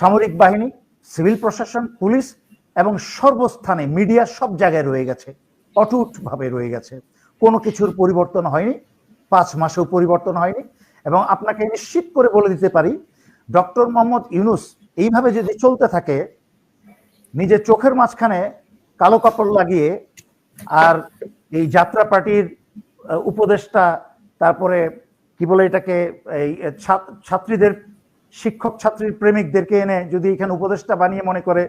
সামরিক বাহিনী, সিভিল প্রশাসন, পুলিশ এবং সর্বস্থানে মিডিয়া সব জায়গায় রয়ে গেছে, অটুটভাবে রয়ে গেছে। কোনো কিছুর পরিবর্তন হয়নি, পাঁচ মাসেও পরিবর্তন হয়নি এবং আপনাকে নিশ্চিত করে বলে দিতে পারি, ডক্টর মোহাম্মদ ইউনুস এইভাবে যদি চলতে থাকে নিজের চোখের মাঝখানে কালো কাপড় লাগিয়ে আর এই যাত্রা পার্টির উপদেষ্টা, তারপরে কি বলে এটাকে, এই ছাত- ছাত্রীদের শিক্ষক ছাত্রীর প্রেমিকদেরকে এনে যদি এখানে উপদেষ্টা বানিয়ে মনে করে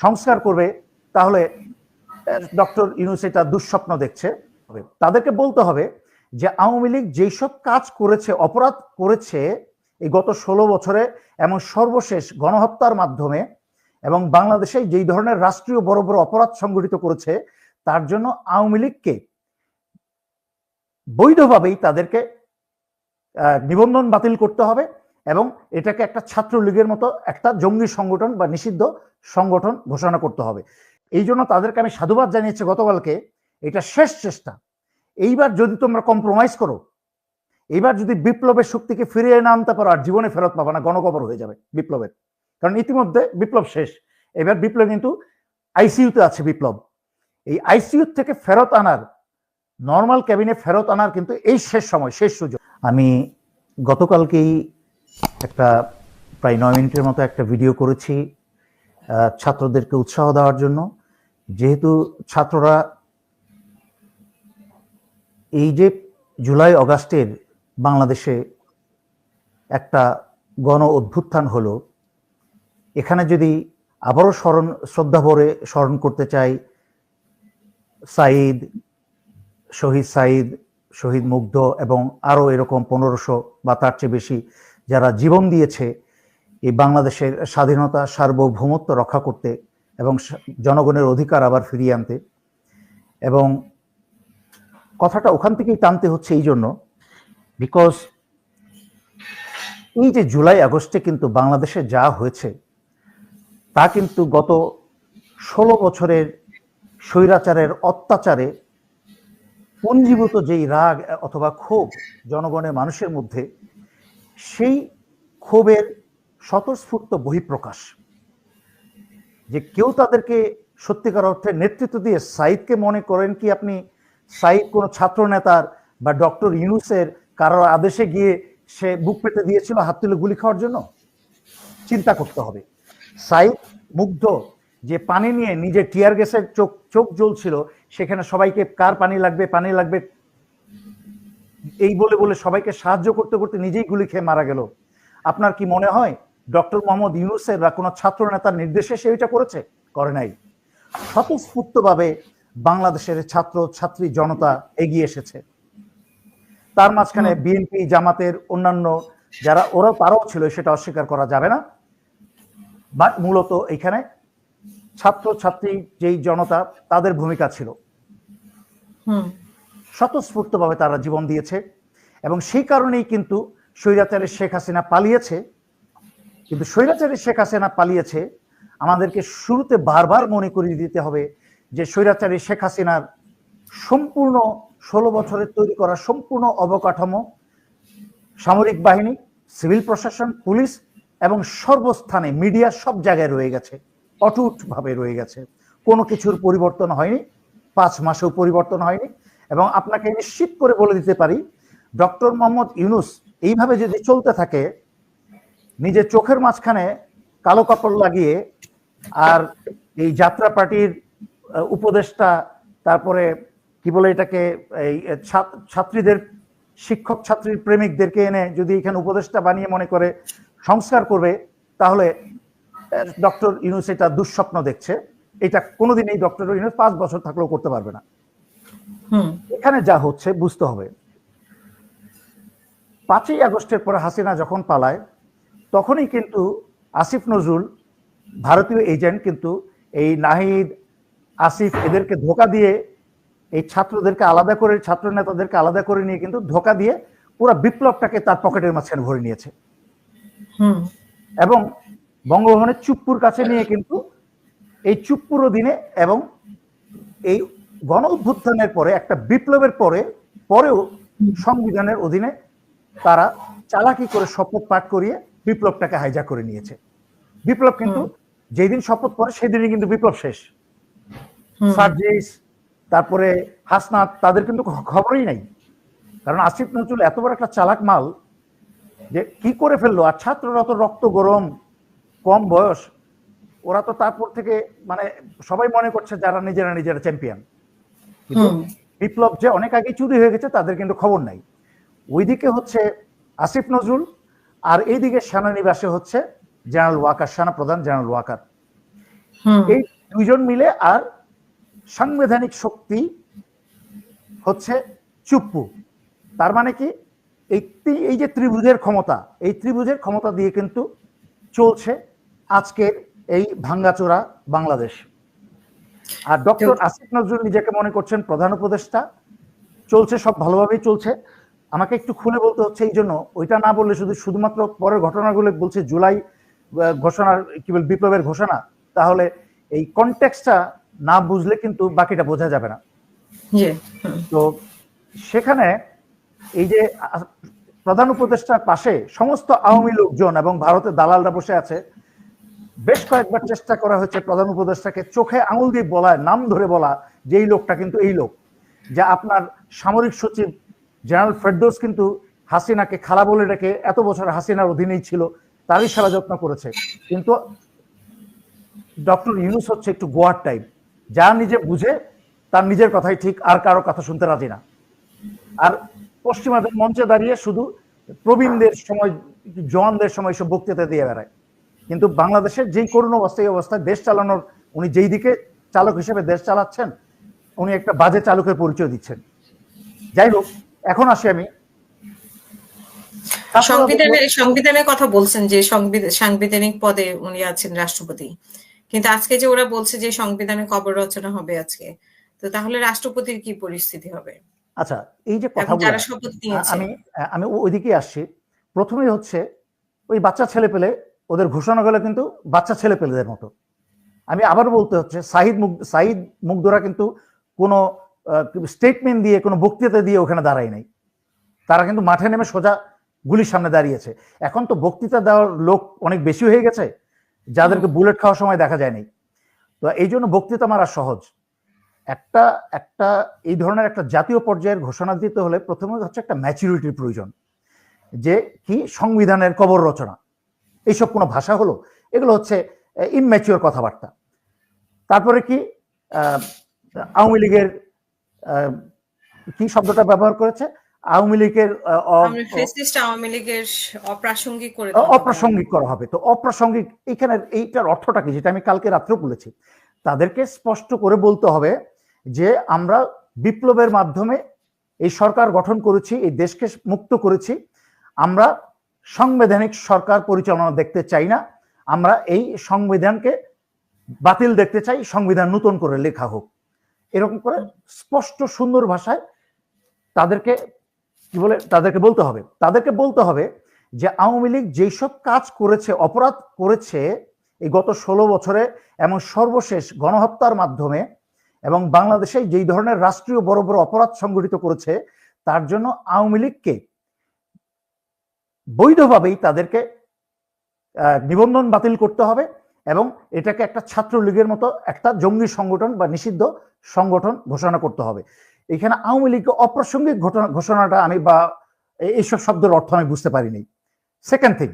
সংস্কার করবে, তাহলে ডক্টর ইউনুস এটা দুঃস্বপ্ন দেখছে। তাদেরকে বলতে হবে যে আওয়ামী লীগ যেসব কাজ করেছে, অপরাধ করেছে এই গত ষোলো বছরে এবং সর্বশেষ গণহত্যার মাধ্যমে এবং বাংলাদেশে যেই ধরনের রাষ্ট্রীয় বড় বড় অপরাধ সংগঠিত করেছে, তার জন্য আওয়ামী লীগকে বৈধভাবেই তাদেরকে নিবন্ধন বাতিল করতে হবে এবং এটাকে একটা ছাত্রলীগের মতো একটা জঙ্গি সংগঠন বা নিষিদ্ধ সংগঠন ঘোষণা করতে হবে। এই জন্য তাদেরকে আমি সাধুবাদ জানিয়েছি গতকালকে, এটা শেষ চেষ্টা। এইবার যদি তোমরা কম্প্রোমাইজ করো, এইবার যদি বিপ্লবের শক্তিকে ফিরিয়ে না আনতে পারো, আর জীবনে ফেরত পাবা না, গণকবর হয়ে যাবে বিপ্লবের। কারণ ইতিমধ্যে বিপ্লব শেষ। এবার বিপ্লব কিন্তু আইসিইউতে আছে বিপ্লব। এই আইসিইউ থেকে ফেরত আনার নর্মাল ক্যাবিনে ফেরত আনার কিন্তু এই শেষ সময়, শেষ সুযোগ। আমি গতকালকেই একটা প্রায় নয় মিনিটের মতো একটা ভিডিও করেছি ছাত্রদেরকে উৎসাহ দেওয়ার জন্য। যেহেতু ছাত্ররা এই যে জুলাই অগাস্টের বাংলাদেশে একটা গণ অভ্যুত্থান হলো, এখানে যদি আবারও স্মরণ, শ্রদ্ধা ভরে স্মরণ করতে চাই সাইদ শহীদ সাইদ শহীদ মুগ্ধ এবং আরও এরকম পনেরোশো বা তার চেয়ে বেশি যারা জীবন দিয়েছে এই বাংলাদেশের স্বাধীনতা, সার্বভৌমত্ব রক্ষা করতে এবং জনগণের অধিকার আবার ফিরিয়ে আনতে। এবং কথাটা ওখান থেকেই টানতে হচ্ছে এই জন্য বিকজ এই যে জুলাই আগস্টে কিন্তু বাংলাদেশে যা হয়েছে, তা কিন্তু গত ষোলো বছরের স্বৈরাচারের অত্যাচারে পুঞ্জীভূত যেই রাগ অথবা ক্ষোভ জনগণের মানুষের মধ্যে সেই ক্ষোভের স্বতঃস্ফূর্ত বহিঃপ্রকাশ যে কেউ তাদেরকে সত্যিকার অর্থে নেতৃত্ব দিয়ে সাইদকে মনে করেন কি আপনি সাইদ কোনো ছাত্র নেতার বা ডক্টর ইউনুসের কারোর আদেশে গিয়ে সে বুক পেতে দিয়েছিল, হাত তুলে গুলি খাওয়ার জন্য? চিন্তা করতে হবে। সাইদ মুগ্ধ যে পানি নিয়ে নিজে টিয়ার গ্যাসের চোখ চোখ জ্বলছিল, সেখানে সবাইকে কার পানি লাগবে পানি লাগবে এই বলে বলে সবাইকে সাহায্য করতে করতে নিজেই গুলি খেয়ে মারা গেল। আপনার কি মনে হয় ডক্টর মোহাম্মদ ইউনুসের বা কোনো ছাত্র নেতার নির্দেশে সে এটা করেছে? করে নাই। স্বতঃস্ফূর্তভাবে বাংলাদেশের ছাত্র ছাত্রী জনতা এগিয়ে এসেছে। তার মাঝখানে বিএনপি জামাতের অন্যান্য যারা ওরা তারাও ছিল সেটা অস্বীকার করা যাবে না। বাট মূলত এখানে ছাত্র ছাত্রী যেই জনতা তাদের ভূমিকা ছিল। হুম। স্বতঃস্ফূর্তভাবে তারা জীবন দিয়েছে এবং সেই কারণেই কিন্তু স্বৈরাচারের শেখ হাসিনা পালিয়েছে। কিন্তু স্বৈরাচারের শেখ হাসিনা পালিয়েছে, আমাদেরকে শুরুতে বারবার মনে করিয়ে দিতে হবে যে স্বৈরাচারী শেখ হাসিনার সম্পূর্ণ ষোলো বছরের তৈরি করা সম্পূর্ণ অবকাঠামো, সামরিক বাহিনী, সিভিল প্রশাসন, পুলিশ এবং সর্বস্থানে মিডিয়া সব জায়গায় রয়ে গেছে, অটুটভাবে রয়ে গেছে। কোনো কিছুর পরিবর্তন হয়নি, পাঁচ মাসেও পরিবর্তন হয়নি। এবং আপনাকে নিশ্চিত করে বলে দিতে পারি, ডক্টর মোহাম্মদ ইউনুস এইভাবে যদি চলতে থাকে, নিজের চোখের মাঝখানে কালো কাপড় লাগিয়ে আর এই যাত্রা পার্টির উপদেষ্টা, তারপরে কি বলে এটাকে, এই ছাত- ছাত্রীদের, শিক্ষক ছাত্রীর প্রেমিকদেরকে এনে যদি এখানে উপদেষ্টা বানিয়ে মনে করে সংস্কার করবে, তাহলে ডক্টর ইউনুস এটা দুঃস্বপ্ন দেখছে। এটা কোনোদিনই ডক্টর ইউনুস পাঁচ বছর থাকলেও করতে পারবে না। এখানে যা হচ্ছে বুঝতে হবে। পাঁচই আগস্টের পর হাসিনা যখন পালায় তখনই কিন্তু আসিফ নজরুল ভারতীয় এজেন্ট কিন্তু এই নাহিদ আসিফ এদেরকে ধোকা দিয়ে এই ছাত্রদেরকে আলাদা করে ছাত্র নেতাদেরকে আলাদা করে নিয়ে কিন্তু ধোকা দিয়ে পুরো বিপ্লবটাকে তার পকেটের মাঝখানে ভরে নিয়েছে। হুম। এবং বঙ্গভবনের চুপ্পুর কাছে নিয়ে কিন্তু এই চুপ্পুর অধীনে এবং এই গণ অভ্যুত্থানের পরে একটা বিপ্লবের পরে পরেও সংবিধানের অধীনে তারা চালাকি করে শপথ পাঠ করিয়ে বিপ্লবটাকে হাইজা করে নিয়েছে। বিপ্লব কিন্তু যেই দিন শপথ করে সেদিনই কিন্তু বিপ্লব শেষ। সার্জিস তারপরে হাসনাত তাদের কিন্তু খবরই নাই। কারণ আসিফ নজরুল এত বড় একটা চালাক মাল যে কি করে ফেলল? আর ছাত্ররা তো রক্ত গরম কম বয়স। ওরা তো তারপর থেকে মানে সবাই মনে করছে যারা নিজেরা নিজেরা চ্যাম্পিয়ন কিন্তু বিপ্লব যে অনেক আগে চুরি হয়ে গেছে তাদের কিন্তু খবর নাই। ওইদিকে হচ্ছে আসিফ নজরুল আর এইদিকে সেনানিবাসে হচ্ছে জেনারেল ওয়াকার সেনা প্রধান জেনারেল ওয়াকার। এই দুইজন মিলে আর সাংবিধানিক শক্তি হচ্ছে চুপ্পু। তার মানে কি? এই এই যে ত্রিভুজের ক্ষমতা এই ত্রিভুজের ক্ষমতা দিয়ে কিন্তু চলছে আজকের এই ভাঙ্গাচোরা বাংলাদেশ। আর ডক্টর আসিফ নজরুল নিজেকে মনে করছেন প্রধান উপদেষ্টা। চলছে সব ভালোভাবেই চলছে। আমাকে একটু খুলে বলতে হচ্ছে এই জন্য ওইটা না বললে শুধু শুধুমাত্র পরের ঘটনাগুলো বলছে জুলাই ঘোষণার কি বল বিপ্লবের ঘোষণা। তাহলে এই কনটেক্সটটা না বুঝলে কিন্তু বাকিটা বোঝা যাবে না। তো সেখানে এই যে প্রধান উপদেষ্টার পাশে সমস্ত আওয়ামী লোকজন এবং ভারতের দালালরা বসে আছে বেশ কয়েকবার চেষ্টা করা হয়েছে প্রধান উপদেষ্টাকে চোখে আঙুল দিয়ে বলা, নাম ধরে বলা যে এই লোকটা কিন্তু এই লোক, যা আপনার সামরিক সচিব জেনারেল ফেরদৌস কিন্তু হাসিনাকে খালা বলে ডেকে এত বছর হাসিনার অধীনেই ছিল, তারই সেবা যত্ন করেছে। কিন্তু ডক্টর ইউনুস হচ্ছে একটু গোয়ার টাইপ যা নিজে বুঝে তার নিজের কথাই ঠিক, আর কারও কথা শুনতে রাজি না। আর পশ্চিমাদের মঞ্চে দাঁড়িয়ে শুধু প্রবীণদের সময়, জওয়ানদের সময় সব বক্তৃতা দিয়ে বেড়ায়। কিন্তু বাংলাদেশের যেই করুণ অবস্থা এই অবস্থায় দেশ চালানোর উনি যেই দিকে চালক হিসেবে দেশ চালাচ্ছেন উনি একটা বাজে চালকের পরিচয় দিচ্ছেন। যাই হোক এখন আসি আমি। সংবিধানের সংবিধানের কথা বলছেন যে সাংবিধানিক পদে উনি আছেন রাষ্ট্রপতি। কিন্তু আজকে যে ওরা বলছে যে সংবিধানের কবর রচনা হবে আজকে তো তাহলে রাষ্ট্রপতির কি পরিস্থিতি হবে? আচ্ছা এই যে নিয়েছে। আমি আমি ওইদিকে আসছি। প্রথমেই হচ্ছে ওই বাচ্চা ছেলে পেলে ওদের ঘোষণা গেলে কিন্তু বাচ্চা ছেলে পেলেদের মতো। আমি আবার বলতে হচ্ছে, সাহিদ মুগ, সাহিদ মুগ্ধরা কিন্তু কোনো স্টেটমেন্ট দিয়ে, কোনো বক্তৃতা দিয়ে ওখানে দাঁড়ায় নাই। তারা কিন্তু মাঠে নেমে সোজা গুলির সামনে দাঁড়িয়েছে। এখন তো বক্তৃতা দেওয়ার লোক অনেক বেশি হয়ে গেছে, যাদেরকে বুলেট খাওয়ার সময় দেখা যায়নি তো এই জন্য বক্তৃতা মারা সহজ। একটা একটা, এই ধরনের একটা জাতীয় পর্যায়ের ঘোষণা দিতে হলে প্রথমে হচ্ছে একটা ম্যাচুরিটির প্রয়োজন, যে কি সংবিধানের কবর রচনা। এইসব কোনো ভাষা হলো? এগুলো হচ্ছে ইনম্যাচিওর কথাবার্তা। তারপরে কি আওয়ামী লীগের কি শব্দটা ব্যবহার করেছে? আওয়ামী লীগের। অপ্রাসঙ্গিক করা হবে। তো অপ্রাসঙ্গিক এখানে এইটার অর্থটা কি যেটা আমি কালকে রাত্রেও বলেছি। তাদেরকে স্পষ্ট করে বলতে হবে যে আমরা বিপ্লবের মাধ্যমে এই সরকার গঠন করেছি এই দেশকে মুক্ত করেছি। আমরা সাংবিধানিক সরকার পরিচালনা দেখতে চাই না। আমরা এই সংবিধানকে বাতিল দেখতে চাই, সংবিধান নতুন করে লেখা হোক। এরকম করে স্পষ্ট সুন্দর ভাষায় তাদেরকে কি বলে, তাদেরকে বলতে হবে। তাদেরকে বলতে হবে যে আওয়ামী লীগ যেসব কাজ করেছে, অপরাধ করেছে, এই গত ষোলো বছরে এবং সর্বশেষ গণহত্যার মাধ্যমে এবং বাংলাদেশে যেই ধরনের রাষ্ট্রীয় বড় বড় অপরাধ সংগঠিত করেছে, তার জন্য আওয়ামী লীগকে বৈধভাবেই তাদেরকে নিবন্ধন বাতিল করতে হবে এবং এটাকে একটা ছাত্রলীগের মতো একটা জঙ্গি সংগঠন বা নিষিদ্ধ সংগঠন ঘোষণা করতে হবে। এখানে আওয়ামী লীগকে অপ্রাসঙ্গিক ঘটনা, ঘোষণাটা আমি বা এইসব শব্দের অর্থ আমি বুঝতে পারিনি। সেকেন্ড থিং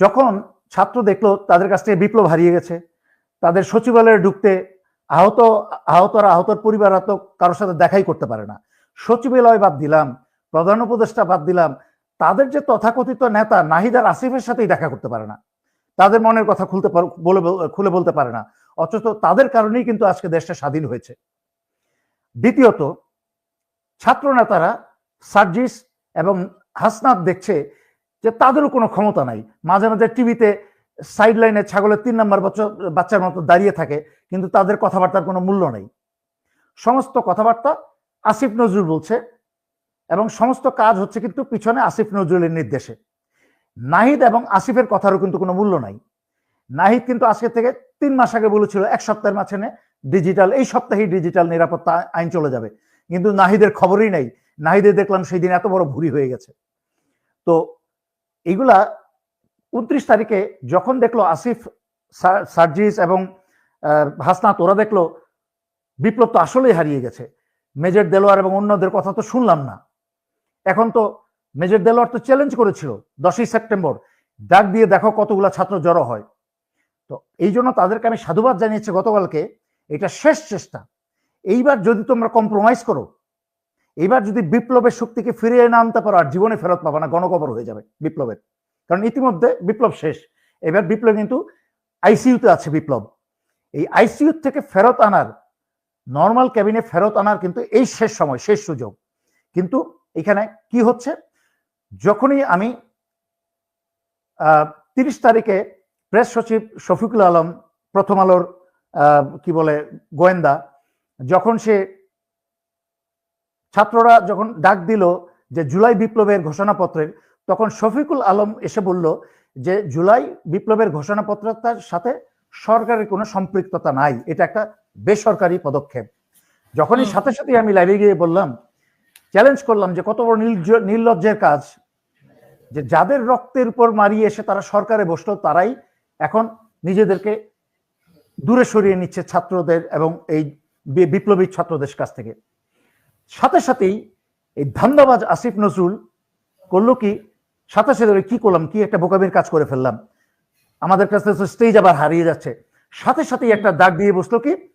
যখন ছাত্র দেখল তাদের কাছ থেকে বিপ্লব হারিয়ে গেছে, তাদের সচিবালয়ে ঢুকতে আহত, আহতরা, আহতর পরিবাররা তো কারোর সাথে দেখাই করতে পারে না। সচিবালয় বাদ দিলাম, প্রধান উপদেষ্টা বাদ দিলাম তাদের যে তথাকথিত নেতা নাহিদার আসিফের সাথেই দেখা করতে পারে না। তাদের মনের কথা খুলতে বলে খুলে বলতে পারে না। অথচ তাদের কারণেই কিন্তু আজকে দেশটা স্বাধীন হয়েছে। দ্বিতীয়ত ছাত্র নেতারা সার্জিস এবং হাসনাত দেখছে যে তাদেরও কোনো ক্ষমতা নাই। মাঝে মাঝে টিভিতে সাইড লাইনে ছাগলের তিন নম্বর বছর বাচ্চার মতো দাঁড়িয়ে থাকে, কিন্তু তাদের কথাবার্তার কোনো মূল্য নেই। সমস্ত কথাবার্তা আসিফ নজরুল বলছে। এবং সমস্ত কাজ হচ্ছে কিন্তু পিছনে আসিফ নজরুলের নির্দেশে। নাহিদ এবং আসিফের কথারও কিন্তু কোনো মূল্য নাই। নাহিদ কিন্তু আজকে থেকে তিন মাস আগে বলেছিল, এক সপ্তাহের মাঝখানে ডিজিটাল এই সপ্তাহেই ডিজিটাল নিরাপত্তা আইন চলে যাবে। কিন্তু নাহিদের খবরই নাই। নাহিদের দেখলাম সেই দিন এত বড় ভুরি হয়ে গেছে। তো এইগুলা উনত্রিশ তারিখে যখন দেখল আসিফ সার্জিস এবং হাসনাত, ওরা দেখল, বিপ্লব তো আসলেই হারিয়ে গেছে। মেজর দেলোয়ার এবং অন্যদের কথা তো শুনলাম না। এখন তো মেজর দেলোয়ার তো চ্যালেঞ্জ করেছিল দশই সেপ্টেম্বর। ডাক দিয়ে দেখো কতগুলা ছাত্র জড়ো হয়। তো এই জন্য তাদেরকে আমি সাধুবাদ জানিয়েছি গতকালকে। এটা শেষ চেষ্টা। এইবার যদি তোমরা কম্প্রোমাইজ করো, এইবার যদি বিপ্লবের শক্তিকে ফিরিয়ে না আনতে পারো আর জীবনে ফেরত পাবো না, গণকবর হয়ে যাবে বিপ্লবের। কারণ ইতিমধ্যে বিপ্লব শেষ। এবার বিপ্লব কিন্তু আইসিইউতে আছে বিপ্লব। এই আইসিইউ থেকে ফেরত আনার নর্মাল ক্যাবিনে ফেরত আনার কিন্তু এই শেষ সময়, শেষ সুযোগ। কিন্তু এখানে কি হচ্ছে? যখনই আমি তিরিশ তারিখে প্রেস সচিব শফিকুল আলম প্রথম আলোর আহ, কি বলে গোয়েন্দা যখন সে ছাত্ররা যখন ডাক দিল যে জুলাই বিপ্লবের ঘোষণাপত্রের তখন শফিকুল আলম এসে বলল যে জুলাই বিপ্লবের ঘোষণাপত্রটার সাথে সরকারের কোনো সম্পৃক্ততা নাই। এটা একটা বেসরকারি পদক্ষেপ। যখনই সাথে সাথে আমি লাইভে গিয়ে বললাম চ্যালেঞ্জ করলাম যে কত বড় নির্লজ্জ- নির্লজ্জের কাজ। যে যাদের রক্তের উপর মারিয়ে এসে তারা সরকারে বসল, তারাই এখন নিজেদেরকে দূরে সরিয়ে নিচ্ছে ছাত্রদের এবং এই বিপ্লবী ছাত্রদের কাছ থেকে। সাথে সাথেই এই ধান্দাবাজ আসিফ নজরুল করল কি সাথে সাথে কি করলাম, কি একটা বোকামির কাজ করে ফেললাম। আমাদের কাছে স্টেজ আবার হারিয়ে যাচ্ছে। সাথে সাথেই একটা দাগ দিয়ে বসল কি,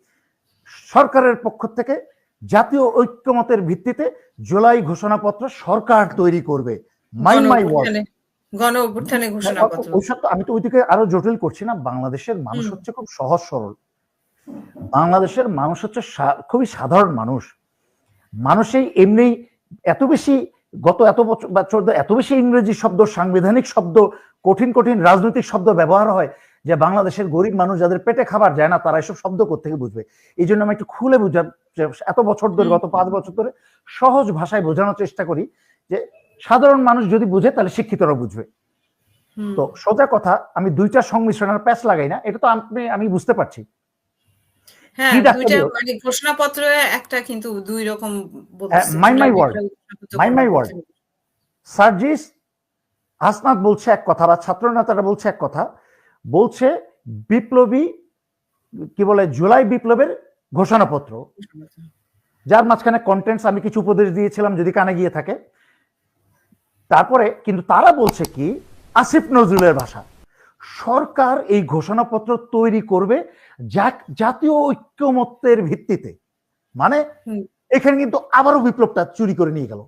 সরকারের পক্ষ থেকে জাতীয় ঐক্যমতের ভিত্তিতে জুলাই ঘোষণাপত্র সরকার তৈরি করবে। গণ মাই ওয়ার্ড গণ অভ্যুত্থানে ঘোষণাপত্র। ওইসব তো আমি তো ওইদিকে আরও জটিল করছি না বাংলাদেশের মানুষ হচ্ছে খুব সহজ সরল। বাংলাদেশের মানুষ হচ্ছে খুবই সাধারণ মানুষ। মানুষই এমনি এত বেশি গত এত বছর ধরে এত বেশি ইংরেজি শব্দ সাংবিধানিক শব্দ কঠিন কঠিন রাজনৈতিক শব্দ ব্যবহার হয় যে বাংলাদেশের গরিব মানুষ যাদের পেটে খাবার যায় না তারা এসব শব্দ থেকে বুঝবে? এই জন্য আমি একটু খুলে বুঝার এত বছর ধরে গত পাঁচ বছর ধরে সহজ ভাষায় বোঝানোর চেষ্টা করি যে সাধারণ মানুষ যদি বুঝে তাহলে শিক্ষিতরা বুঝবে। তো সোজা কথা আমি দুইটা সংমিশ্রণের প্যাচ লাগাই না এটা তো আপনি আমি বুঝতে পারছি। হ্যাঁ দুইটা? মানে ঘোষণাপত্র একটা কিন্তু দুই রকম হ্যাঁ. Mind my সার্জিস হাসনাত বলছে এক কথা বা ছাত্র নেতারা বলছে এক কথা বলছে বিপ্লবী কি বলে জুলাই বিপ্লবের ঘোষণাপত্র। যার মাঝখানে কন্টেন্টস আমি কিছু উপদেশ দিয়েছিলাম যদি কানে গিয়ে থাকে। তারপরে কিন্তু তারা বলছে কি আসিফ নজরুলের ভাষা। সরকার এই ঘোষণাপত্র তৈরি করবে যা জাতীয় ঐক্যমত্যের ভিত্তিতে। মানে এখানে কিন্তু আবারও বিপ্লবটা চুরি করে নিয়ে গেল।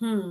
হুম।